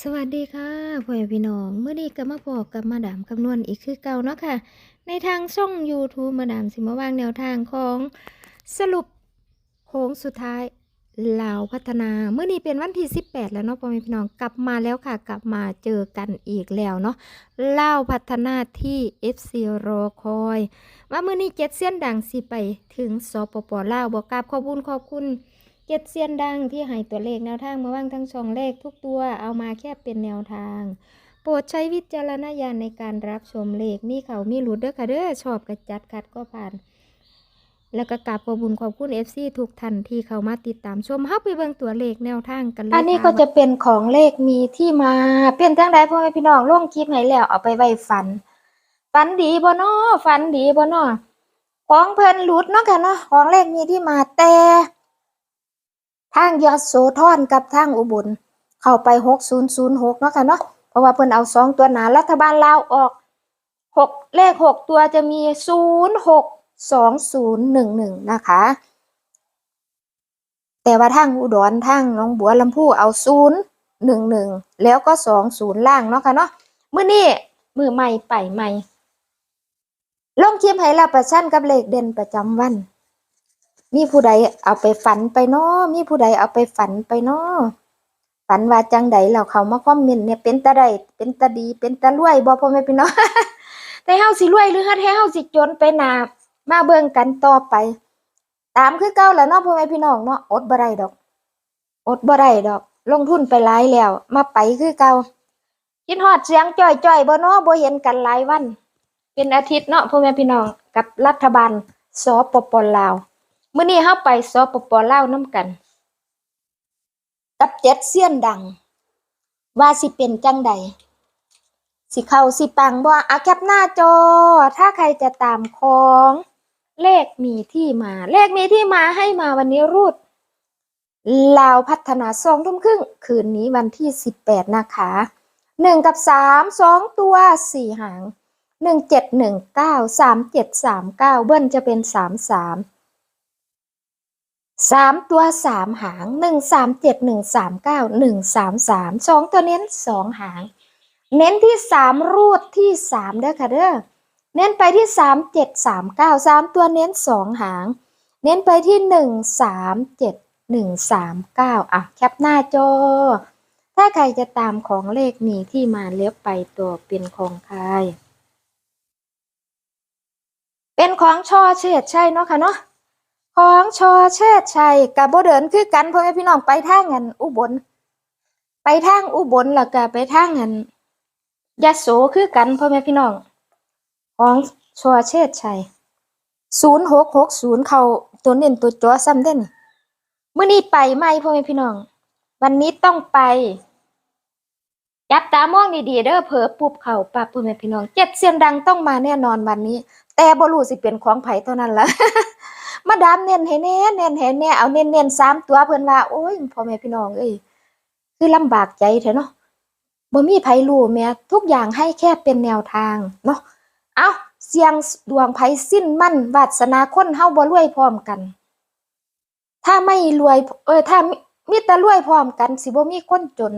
สวัสดีค่ะพ่อแม่พี่น้องเมื่อนี้ก็มาพบกับมาดามคำนวณอีกคือเก่าเนาะค่ะ ในทางช่อง YouTube มาดามสิมาวางแนวทางของสรุปโค้งสุดท้ายลาวพัฒนาเมื่อนี้เป็นวันที่ 18 แล้วเนาะพ่อแม่พี่น้องกลับมาแล้วค่ะ กลับมาเจอกันอีกแล้วเนาะลาวพัฒนาที่ FC รอคอย ว่าเมื่อนี้เจ็ดเส้นดังสิไปถึงสปปลาวบอกกราบขอบคุญขอบคุณ เจ็ดเซียนดังที่ให้ตัวเลขแนวทางมาว่างทั้งช่องเลขทุกตัวเอามาแค่เป็นแนวทาง โปรดใช้วิจารณญาณในการรับชมเลขมีเขามีหลุดเด้อค่ะเด้อชอบกระจัดขัดก็ผ่าน แล้วก็กราบขอบคุญขอบคุณ FC ทุกท่านที่เข้ามาติดตามชมเฮาไปเบิ่งตัวเลขแนวทางกันเลยอันนี้ค่ก็จะเป็นของเลขมีที่มาเป็นจังไดพ่อแม่พี่น้องลงคลิปให้แล้วเอาไปไว้ฝันฝันดีบ่นาะฝันดีบ่นาะของเพิ่นหลุดเนาะค่ะเนาะของเลขมีที่มาแต่ ทางยโสธรกับทางอุบล เข้าไป6006เนาะค่ะเนาะเพราะว่าเพิ่นเอาสองตัวหนารัฐบาลลาวออกหกเลขหกตัวจะมี062011นะคะ แต่ว่าทางอุดรทางหน้องบัวลำพูเอาศูนย์หนึ่งหนึ่งแล้วก็สองศูนย์ล่างเนาะค่ะเนาะมื้อนี้มือใหม่ไปใหม่ลงคลิปให้เรับประชันกับเลขเด่นประจำวัน มีผู้ใดเอาไปฝันไปเนาะมีผู้ใดเอาไปฝันไปเนาะฝันว่าจังใดแล้วเขามาคอมเมนต์เนี่ยเป็นตาใดเป็นตาดี เป็นตารวยบ่พ่อแม่พี่น้องแต่เฮาสิรวยหรือเฮาเฮาสิจนไปหนามาเบิ่งกันต่อไป ตามคือเก่าแล้วเนาะพ่อแม่พี่น้องเนาะอดบ่ได้ดอก อดบ่ได้ดอก ลงทุนไปหลายแล้ว มาไปคือเก่าคิดฮอดเสียงจ้อยๆบ่เนาะบ่เห็นกันหลายวัน เป็นอาทิตย์เนาะพ่อแม่พี่น้องกับรัฐบาลสปปลาว มื้อนี้เฮาไปสปปลาวนํกัน กับเจ็ดเสี้ยนดัง ว่าสิเป็นจังใดสิเข้าสิปังบ่อะแคปหน้าจอ ถ้าใครจะตามของ เลขมีที่มา เลขมีที่มาให้มาวันนี้รูดลาวพัฒนาสองทุ่มครึ่ง คืนนี้วันที่สิบแปดนะคะหนึ่งกับสามสองตัวสี่หางหนึ่งเจ็ดหนึ่งเก้าสามเจ็ดสามเก้าเบิ้ลจะเป็นสามสาม สามตัวสามหางหนึ่งสามเจ็ดหนึ่งสามเก้าหนึ่งสามสามสองตัวเน้นสองหาง เน้นที่สามรูดที่สามเด้อค่ะเด้อเน้นไปที่สามเจ็ดสามเก้าสามตัวเน้นสองหาง เน้นไปที่หนึ่งสามเจ็ดหนึ่งสามเก้าอะแคปหน้าจอ ถ้าใครจะตามของเลขมีที่มาเลี้ยวไปตัวเป็นของใครเป็นของชอเชิดชัยเนาะค่ะเนาะ ของชอเชิดชัยกับโบเดินคือกันพ่อแม่พี่น้องไปทางเงินอุบล ไปทางอุบลแล้วก็ไปทางเงินยะโสคือกันพ่อแม่พี่น้อง ของชัวเชษชัยศูนย์หกหกศูนย์เขาตัวเน้นตัวจอซ้ำเด่นเมื่อนี้ไปไหมพ่อแม่พี่น้อง วันนี้ต้องไปจับตามองดีๆเด้อเผลอปุบเข่าปับพ่อแม่พี่น้องเจ็ดเสียงดังต้องมาแน่นอนวันนี้ แต่บรูสิเป็นของไผเท่านั้นละ มาดามเน้นให้แน่เน้นให้แน่เอาเน้นเน้นสามตัวเพิ่นว่าโอ้ยพ่อแม่พี่น้องเอ้ยคือลำบากใจเถอะเนาะบ่มีไผรู้แม่ทุกอย่างให้แค่เป็นแนวทางเนาะเอาเสียงดวงไผสิ้นมั่นวาสนาคนเฮาบ่รวยพร้อมกัน ถ้าไม่รวย เออถ้ามีแต่รวยพร้อมกัน สิบ่มีคนจน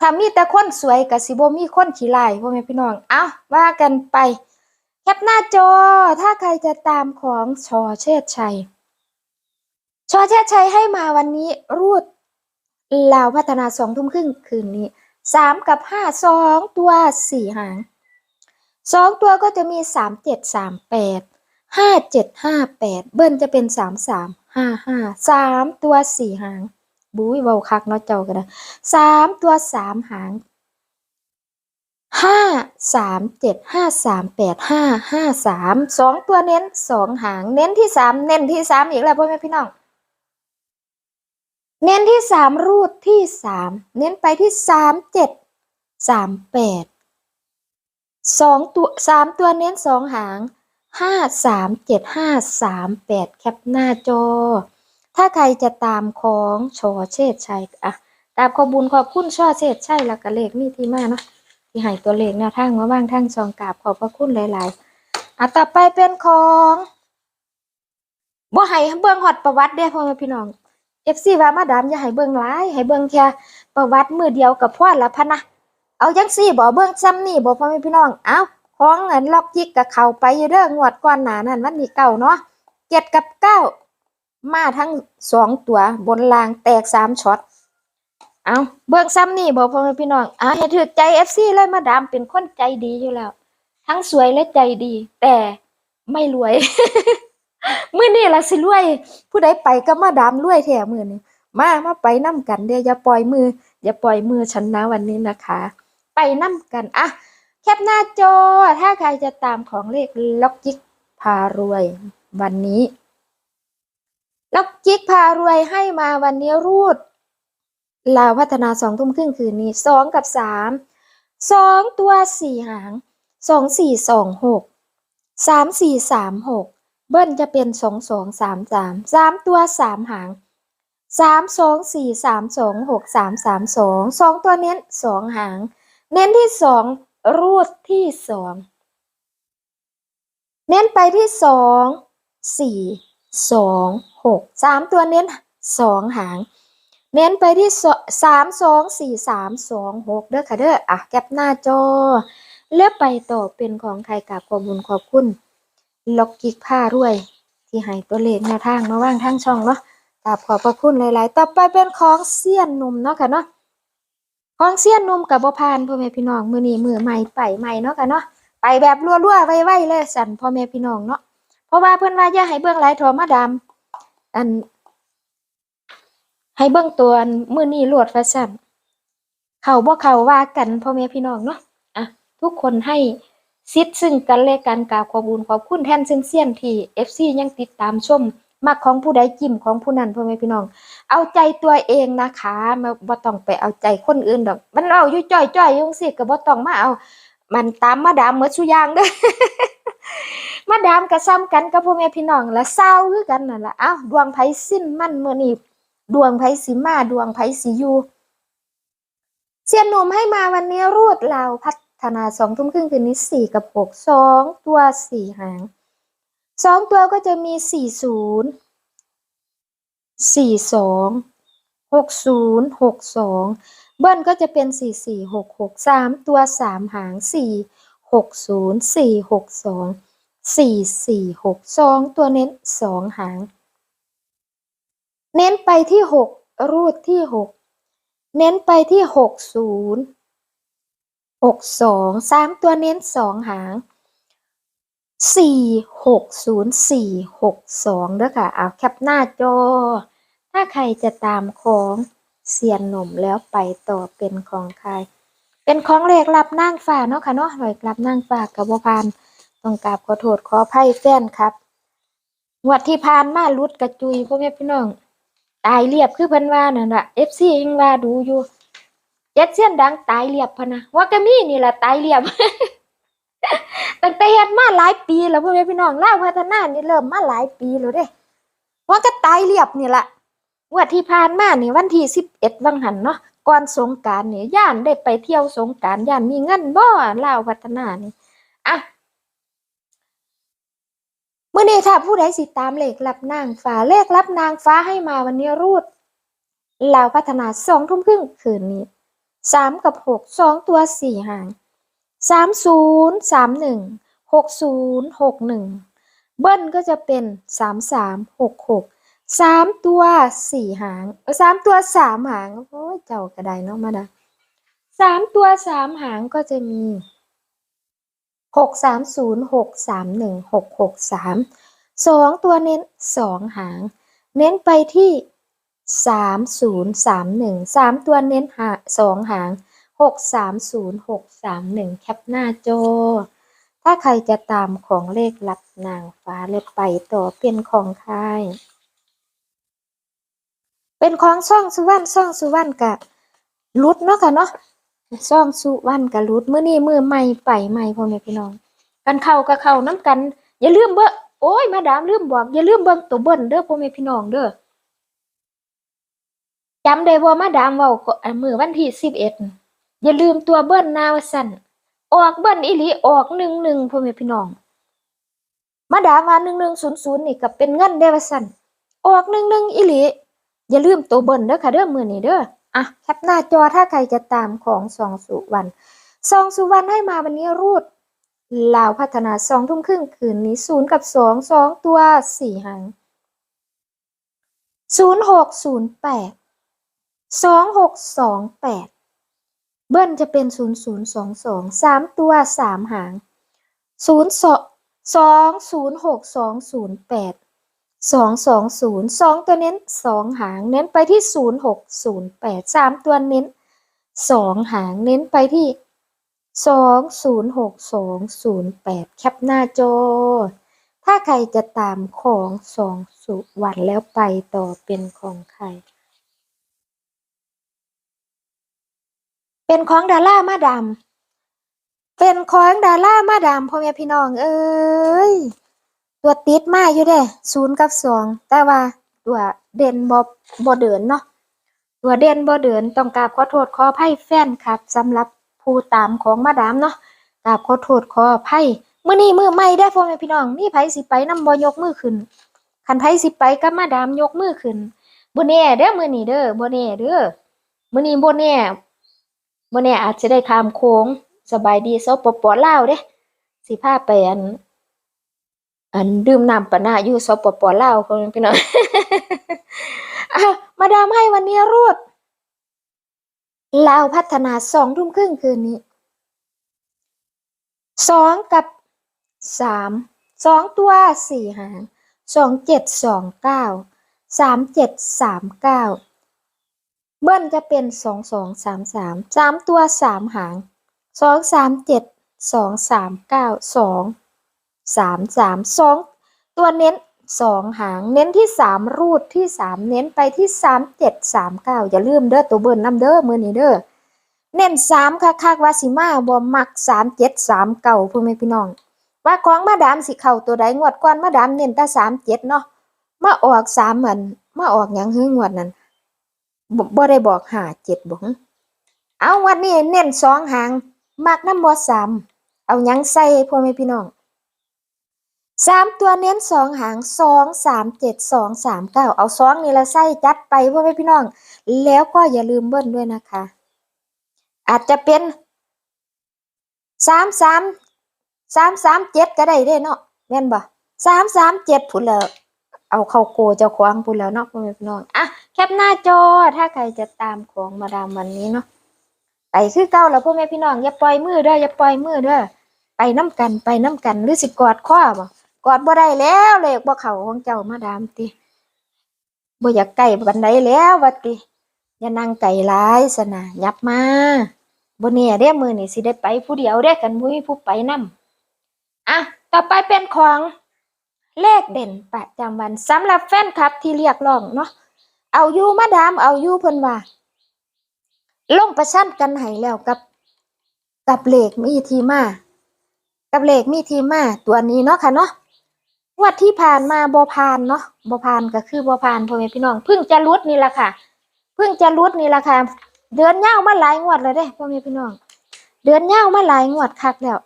ถ้ามีแต่คนสวยก็สิบ่มีคนขี้ร้ายพ่อแม่พี่น้อง เอาว่ากันไป แคปหน้าจอถ้าใครจะตามของชอเชษชัย ชอเชษชัยให้มาวันนี้รูดลาวพัฒนาสองทุ่มครึ่งคืนนี้สามกับห้าสองตัวสี่หางสองตัวก็จะมีสามเจ็ดสามแปดห้าเจ็ดห้าแปดเบิ้ลจะเป็นสามสามห้าห้าสามตัวสี่หางบุ้ยเบาคักเนาะเจ้ากันนะสามตัวสามหาง ห้าสามเจ็ดห้าสามแปดห้าห้าสามสองตัวเน้นสองหางเน้นที่สามเน้นที่สามอีกแล้วพ่อแม่พี่น้อง เน้นที่สามรูดที่สามเน้นไปที่สามเจ็ดสามแปดสองตัวสามตัวเน้นสองหางห้าสามเจ็ดห้าสามแปดแคปหน้าจอ ถ้าใครจะตามของชอเชษชัยอะตามขอบุญขอบคุณชอเชษชัยแล้วก็เลขมีที่มาเนาะ ที่ให้ตัวเลขแนวทางมาบ้างทางซองกราบขอบพระคุณหลายๆอะต่อไปเป็นของบ่ให้เบิ่งฮอดประวัติเด้พ่อแม่พี่น้อง FC ว่ามาดามอย่าให้เบิ่งหลายให้เบิ่งแค่ประวัติมือเดียวกับพ่อละพะนะเอาจังซี่บ่เบิ่งซ้ำนี่บ่พ่อแม่พี่น้องเอ้าของเงินล็อกจิกกับเขาไปอยู่เด้องวดก่อนหนานั้นวันที่เก้าเนาะเจ็ดกับเก้ามาทั้งสองตัวบนลางแตกสามช็อต เอาเบิ่งซ้ำนี่บ่พ่อแม่พี่น้องอ่าให้ถือใจ FC เลยมาดามเป็นคนใจดีอยู่แล้ว ทั้งสวยและใจดี แต่ไม่รวยเมื้อนี้ล่ะสิรวย ผู้ใดไปก็มาดามรวยแท้มื้อนี้มามาไปนํกันเด้ออย่าปล่อยมือ อย่าปล่อยมือฉันนะวันนี้นะคะ ไปนํกันอะแคปหน้าจอ ถ้าใครจะตามของเลขล็อกจิกพารวย วันนี้ล็อกจิกพารวยให้มาวันนี้รูด ลาวพัฒนาสองทุ่มครึ่งคืนนี้สองกับสามสองตัวสี่หางสองสี่สองหกสามสี่สามหกเบิ้ลจะเป็นสองสองสามสามสามตัวสามหางสามสองสี่สามสองหกสามสามสองสองตัวเน้นสองหาง เน้นที่สองรูดที่สองเน้นไปที่สองสี่สองหกสามตัวเน้นสองหาง เน้นไปที่สามสองสี่สามสองหกเด้อค่ะเด้ออะแคปหน้าจอ เลือกไปต่อเป็นของใครกับขอบคุญขอบคุณล็อกกิกผ้ารวย ที่ให้ตัวเลขแนวทางมาว่างทางช่องเนาะกราบขอบพระคุณหลายๆ ต่อไปเป็นของเสี้ยนนุ่มเนาะค่ะเนาะของเสี้ยนนุ่มกับบพานพ่อแม่พี่น้องมือนี้มือใหม่ไปใหม่เนาะค่ะเนาะไปแบบรัวๆไวๆเลยสั่นพ่อแม่พี่น้องเนาะเพราะว่าเพิ่อนว่าอย่าให้เบิ่งหลทอมาดามอัน ให้เบิ่งตัวมื้อนี้โลดว่าซั่นเขาบ่เขาว่ากันพ่อแม่พี่น้องเนาะอะทุกคนให้สิทธิ์ซึ่งกันและกันกราบขอบคุญขอบคุณแทนซึ่งเสียนที่ FC ยังติดตามชมมักของผู้ใดจิ้มของผู้นั้นพ่อแม่พี่น้อง เอาใจตัวเองนะคะมาบ่ต้องไปเอาใจคนอื่นดอก มันเอาอยู่จ้อยๆอยจังซี่ก็บ่ต้องมาเอา มันตามมาดามหมดซุยางเด้อมาดามก็ซ้ำกันกับพ่อแม่พี่น้องละเศร้าคือกันนั่นละเอ้าดวงไผสิ้นมันเมื้อนี้ ดวงไผสิมา ดวงไผสิยูเสียนหนุ่มให้มาวันนี้รวดลาพัฒนาสองทุ่มครึ่งคืนนี้สี่กับหกสองตัวสี่หางสองตัวก็จะมีสี่ศูนย์สี่สองหกศูนย์หกสองเบิ้ลก็จะเป็นสี่สี่หกหกสามตัวสามหางสี่หกศูนย์สี่หกสองสี่สี่หกสองตัวเน้นสองหาง เน้นไปที่หกรูดที่หกเน้นไปที่หกศูนย์หกสองสามตัวเน้นสองหางสี่หกศูนย์สี่หกสองเด้อค่ะเอาแคปหน้าจอ ถ้าใครจะตามของเสียนหนุ่มแล้วไปต่อเป็นของใคร เป็นของเลขรับนั่งฟ้าเนาะค่ะเนาะเลขรับนั่งฟ้ากับบ่พานต้องกราบขอโทษขออภัยแฟนครับงวดที่ผ่านมาลุดกระจุยพ่อแม่พี่น้อง ตายเรียบคือเพิ่นว่านั่นล่ะ FC ยังว่าดูอยู่เจ็ดเสียนดังตายเรียบพะนะว่าก็มีนี่ล่ะตายเรียบตั้งแต่เฮ็ดมาหลายปีแล้วพ่อแม่พี่น้องล่าพัฒนานี่เริ่มมาหลายปีแล้วเด้ว่าก็ตายเรียบนี่ล่ะงวดที่ผ่านมานี่วันที่11วังหันเนาะก่อนสงกานต์นี่ย่านได้ไปเที่ยวสงกานต์ย่านมีเงินบ่ล่าวพัฒนานี่อะ มื่อนี้ถ้าผู้ใดสิตามเลขรับนางฟ้าเลขรับนางฟ้าให้มาวันนี้รูดลาวพัฒนาสองทุ่มครึ่งคืนนี้สามกับหกสองตัวสี่หางสามศูนย์สามหนึ่งหกศูนย์หกหนึ่งเบิ้ลก็จะเป็นสามสามหกหกสามตัวสี่หางสามตัวสามหางโอ้ยเจ้ากระไดเนาะมาดาสามตัวสามหางก็จะมี หกสามศูนย์หกสามหนึ่งหกหกสามสองตัวเน้นสองหาง เน้นไปที่สามศูนย์สามหนึ่งสามตัวเน้นหาสองหางหกสามศูนย์หกสามหนึ่งแคปหน้าจอ ถ้าใครจะตามของเลขลับนางฟ้าเลยไปต่อเป็นของใครเป็นของช่องสุวรรณช่องสุวรรณกะรุดเนาะค่ะเนาะ ซ่องสุวรรณกับรุดมื้อนี้มือใหม่ไปใหม่พ่อแม่พี่น้อง กันเข้ากับเข้าน้ำกัน อย่าลืมเบิ่งโอ้ยมาดามลืมบอกอย่าลืมเบิ่งตัวเบิ่นเด้อพ่อแม่พี่น้องเด้อจำได้บ่มาดามเว้ามื้อวันที่11อย่าลืมตัวเบิ่นนาว่าซั่นออกเบิ่นอีหลีออก11พ่อแม่พี่น้อง มาดามว่า1100นี่ก็เป็นเงินได้ว่าซั่นออก11อีหนึ่งอิลีอย่าลืมตัวเบิ่นเด้อค่ะเด้อมื้อนี้เด้อ อะแคปหน้าจอถ้าใครจะตามของสองสุวรรณสองสุวรรณให้มาวันนี้รูดลาวพัฒนาสองทุ่มครึ่งคืนนี้ศูนย์กับสองสองตัวสี่หางศูนย์หกศูนย์แปดสองหกสองแปดเบิ้ลจะเป็นศูนย์ศูนย์สองสองสามตัวสามหางศูนย์สองสองศูนย์หกสองศูนย์แปด สองสองศูนย์สองตัวเน้นสองหางเน้นไปที่ศูนย์หกศูนย์แปดสามตัวเน้นสองหางเน้นไปที่สองศูนย์หกสองศูนย์แปดแคปหน้าจอ ถ้าใครจะตามของสองสุวรรณแล้วไปต่อเป็นของใคร เป็นของดารามาดามเป็นของดารามาดามพ่อแม่พี่น้องเอ้ย ตัวติดมาอยู่เด้ศูนย์กับสองแต่ว่าตัวเด่นบ่บ่เดินเนาะตัวเด่นบ่เดินต้องกราบขอโทษขออภัยแฟนครับสำหรับผู้ตามของมาดามเนาะกราบขอโทษขออภัยมื้อนี้มือใหม่ได้พ่อแม่พี่น้องมีไผสิไปนำบ่ยกมือขึ้นคันไผสิไปกับมาดามยกมือขึ้นบ่แน่เด้อมื้อนี้เด้อบ่แน่เด้อมื้อนี้บ่แน่บ่แน่อาจจะได้ข้ามโค้งสบายดีสปปลาวเด้สิพาไปอัน อันดื่มน้ำปะนะอยู่สปปลาวพ่อแม่พี่น้องอะมาดามให้วันนี้รูดลาวพัฒนาสองทุ่มครึ่งคืนนี้สองกับสามสองตัวสี่หางสองเจ็ดสองเก้าสามเจ็ดสามเก้าเบิ้ลจะเป็นสองสองสามสามสามตัวสามหางสองสามเจ็ดสองสามเก้าสอง สามสามสองตัวเน้นสองหางเน้นที่สามรูดที่สามเน้นไปที่สามเจ็ดสามเก้าอย่าลืมเด้อตัวเบิร์นน้ำเด้อมือนี้เด้อเน้นสามคักคักวาสิมาบ่มักสามเจ็ดสามเก่าพ่อแม่พี่น้อง ว่าของมาดามสิเข้าตัวใดงวดก่อนมาดามเน้นแต่สามเจ็ดเนาะมาออกสามเหมือนมาออกหยังฮื้องวดนั้นบบ่ได้บอกหาเจ็ดบ่เอาวันนี้เน้นสองหางมักน้ำบ่สามเอายังใส่พ่อแม่พี่น้อง สามตัวเน้นสองหางสองสามเจ็ดสองสามเก้าเอาสองนี่ละไส้จัดไปพ่อแม่พี่น้อง แล้วก็อย่าลืมเบิ้ลด้วยนะคะ อาจจะเป็นสามสามสามสามเจ็ดก็ได้เด้เนาะแม่นบ่สามสามเจ็ดผุนแล้วเอาเข้าโกเจ้าควงพูนแล้วเนาะพ่อแม่พี่น้องอะแคปหน้าจอถ้าใครจะตามของมาดามวันนี้เนาะไปคือเก่าแล้วพ่อแม่พี่น้องอย่าปล่อยมือเด้ออย่าปล่อยมือเด้อไปน้ำกันไปน้ำกันหรือสิกอดข้อบ่ กอดบ่ได้แล้วเลขบ่เข้าของเจ้ามาดามติบ่อยากใกล้บันไดแล้วว่าติอย่านั่งไกลหลายซะนะยับมาบ่แน่เด้มือนี้สิได้ไปผู้เดียวเด้กันบ่มีผู้ไปนํอะต่อไปเป็นของเลขเด่นประจำวันสำหรับแฟนคลับที่เรียกร้องเนาะเอาอยู่มาดามเอาอยู่เพิ่นว่าลงประชันกันให้แล้วกับ กับเลขมีทีมา กับเลขมีทีมาตัวนี้เนาะค่ะเนาะ งวดที่ผ่านมาบอพานเนาะบอพานก็คือบอพานพ่อแม่พี่น้องเพิ่งจะรุดนี่แหละค่ะเพิ่งจะรุดนี่แหละค่ะเดือนยามาหลายงวดเลยเด้พ่อแม่พี่น้อง เดือนยามาหลายงวดคักแล้ว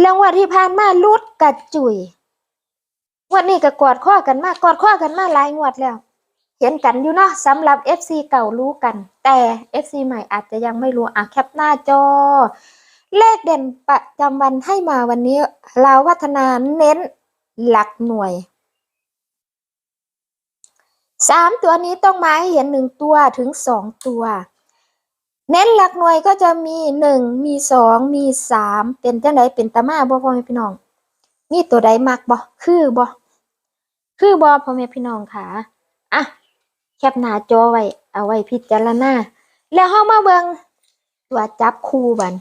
แล้วงวดที่ผ่านมารุดกระจุยงวดนี้ก็กอดข้อกันมากกอดข้อกันมาหลายงวดแล้ว เห็นกันอยู่เนาะสำหรับ FC เก่ารู้กัน แต่ FC ใหม่อาจจะยังไม่รู้อะแคปหน้าจอ เลขเด่นประจำวันให้มาวันนี้ลาวัฒนาเน้นหลักหน่วยสามตัวนี้ต้องมาให้เห็นหนึ่งตัวถึงสองตัว เน้นหลักหน่วยก็จะมีหนึ่งมีสองมีสามเป็นจังไดเป็นตามาบ่พ่อแม่พี่น้องมีตัวใดมักบ่คือบ่คือบ่พ่อแม่พี่น้องค่ะอะแคปหน้าจอไว้ เอาไว้พิจารณาแล้วเฮามาเบิงตัวจับคู่บัน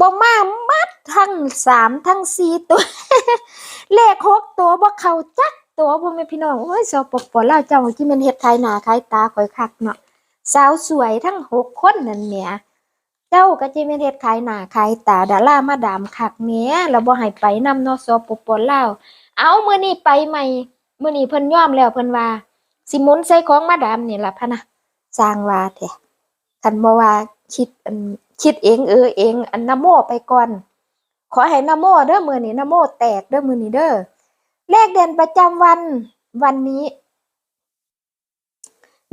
บ่มามัดทั้งสามทั้งสี่ตัว เลขหกตัวบ่เข้าจักตัวพ่อแม่พี่น้องโอ้ยสปปลาวเจ้าที่มันเฮ็ดขายหนาขายตาข่อยคักเนาะสาวสวยทั้งหกคนนั่นแหมเจ้าก็จิแม่เฮ็ดขายหนาขายตาดารามาดามคักแหมแล้วบ่ให้ไปนำเนาะสปปลาวเอามื้อนี้ไปใหม่มื้อนี้เพิ่นยอมแล้วเพิ่นว่าสิมุนใส่ของมาดามนี่ล่ะพะนะสร้างว่าแท้คันบ่ว่าคิดอัน คิดเองเออเองอันนโมไปก่อน ขอให้นโมเด้อมือนี้นโมแตกเด้อมือนี้เด้อเลขเด่นประจำวันวันนี้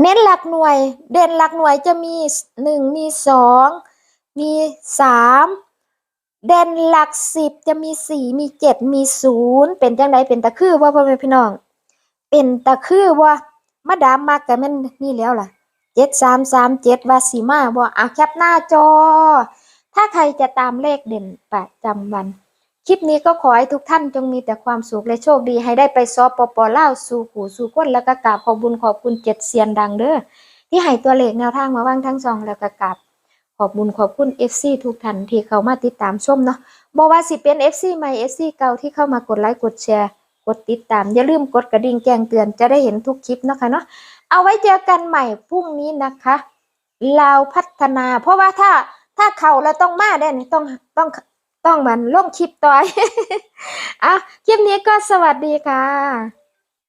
เน้นหลักหน่วย เด่นหลักหน่วยจะมีหนึ่งมีสองมีสามเด่นหลักสิบจะมีสี่มีเจ็ดมีศูนย์เป็นจังไดเป็นตะคือว่าพ่อแม่พี่น้อง เป็นตะคือว่ามาดามมากกันแม่นนี่แล้วล่ะ เจ็ดสามสามเจ็ดวาสีมาบ่เอาแคปหน้าจอ ถ้าใครจะตามเลขเด่นประจำวัน คลิปนี้ก็ขอให้ทุกท่านจงมีแต่ความสุขและโชคดีให้ได้ไปซอปปอล่าสู่หูสู่ก้นแล้วก็กราบขอบบุญขอบคุณเจ็ดเซียนดังเด้อที่ให้ตัวเลขแนวทางมาว่างทั้งสองแล้วก็กราบขอบบุญขอบคุณ FC ทุกท่านที่เข้ามาติดตามชมเนาะบ่ว่าสิเป็น FC ใหม่ FC เก่าที่เข้ามากดไลค์กดแชร์ กดติดตามอย่าลืมกดกระดิ่งแจ้งเตือนจะได้เห็นทุกคลิปนะคะเนาะ เอาไว้เจอกันใหม่พรุ่งนี้นะคะลาวพัฒนา เพราะว่าถ้าถ้าเขาเราต้องมาได้นี่ต้องต้องต้องมันลงคลิปต่อยอะคลิปนี้ก็สวัสดีค่ะ